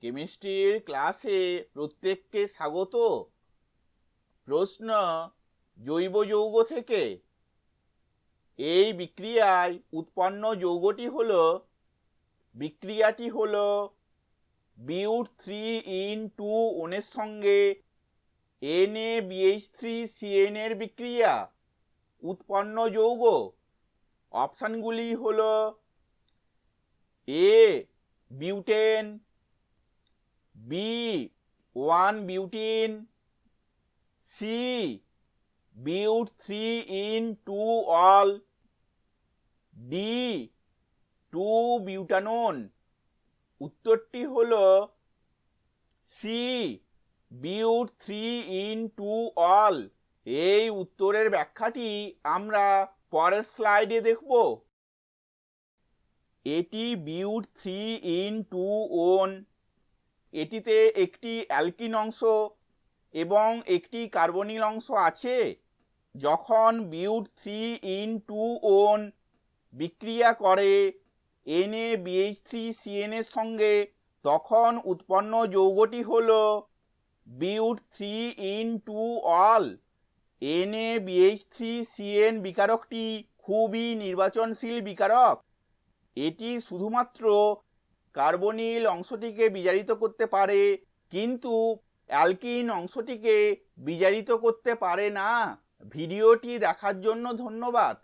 কেমিস্ট্রির ক্লাসে প্রত্যেককে স্বাগত। প্রশ্ন, জৈব যৌগ থেকে। এই বিক্রিয়ায় উৎপন্ন যৌগটি হল, বিক্রিয়াটি হল বিউট থ্রি ইন টু ওনের সঙ্গে N A BH three CN এর বিক্রিয়া, উৎপন্ন যৌগ। অপশানগুলি হল, A, butene B one butyne C but three yn two ol D two butanone উত্তরটি হল C but three yn two ol এই উত্তরের ব্যাখ্যাটি আমরা পরের স্লাইডে দেখব। এটি but three yn two one এটিতে একটি অ্যালকিন অংশ এবং একটি কার্বনিল অংশ আছে, যখন but three yn two one বিক্রিয়া করে এনএ বিএইচ থ্রি সিএন এর সঙ্গে, তখন উৎপন্ন যৌগটি হল but three yn two ol. NA BH three CN বিকারকটি খুবই নির্বাচনশীল বিকারক। এটি শুধুমাত্র কার্বনিল অংশটিকে বিজারিত করতে পারে, কিন্তু অ্যালকিন অংশটিকে বিজারিত করতে পারে না। ভিডিওটি দেখার জন্য ধন্যবাদ।